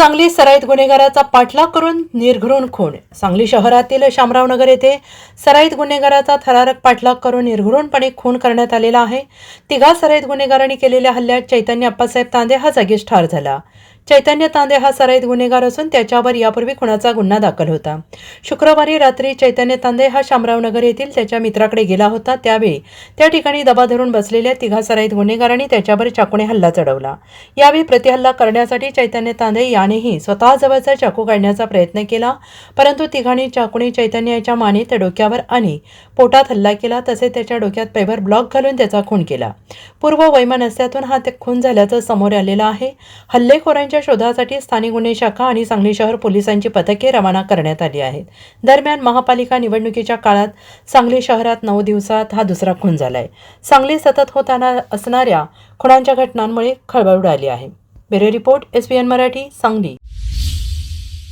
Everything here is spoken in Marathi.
सांगली सराईत गुन्हेगाराचा पाठलाग करून निर्घृण खून. सांगली शहरातील शामरावनगर येथे सराईत गुन्हेगाराचा थरारक पाठलाग करून निर्घृणपणे खून करण्यात आलेला आहे. तिघा सराईत गुन्हेगारांनी केलेल्या हल्ल्यात चैतन्य अप्पासाहेब तांदे हा जागीच ठार झाला. चैतन्य तांदे हा सराईत गुन्हेगार असून त्याच्यावर यापूर्वी खुनाचा गुन्हा दाखल होता. शुक्रवारी रात्री चैतन्य तांदे हा शामरावनगर येथील त्याच्या मित्राकडे गेला होता. त्यावेळी त्या ठिकाणी दबा धरून बसलेल्या तिघा सराईत गुन्हेगारांनी त्याच्यावर चाकूने हल्ला चढवला. यावेळी प्रतिहल्ला करण्यासाठी चैतन्य तांदे यानेही स्वतः जवळचा चाकू काढण्याचा प्रयत्न केला परंतु तिघांनी चाकूने चैतन्याच्या मानेत डोक्यावर आणि पोटात हल्ला केला तसेच त्याच्या डोक्यात पेवर ब्लॉक घालून त्याचा खून केला. पूर्व वैमनस्यातून हा ते खून झाल्याचं समोर आलेलं आहे. हल्लेखोरांच्या शोधासाठी स्थानिक गुन्हे शाखा आणि सांगली शहर पोलिसांची पथके रवाना करण्यात आली आहेत. दरम्यान महापालिका निवडणुकीच्या काळात सांगली शहरात नऊ दिवसात हा दुसरा खून झालाय. सांगली सतत होताना असणाऱ्या खुणांच्या घटनांमुळे खळबळ उडाली आहे. Bureau report S Marathi Sangli.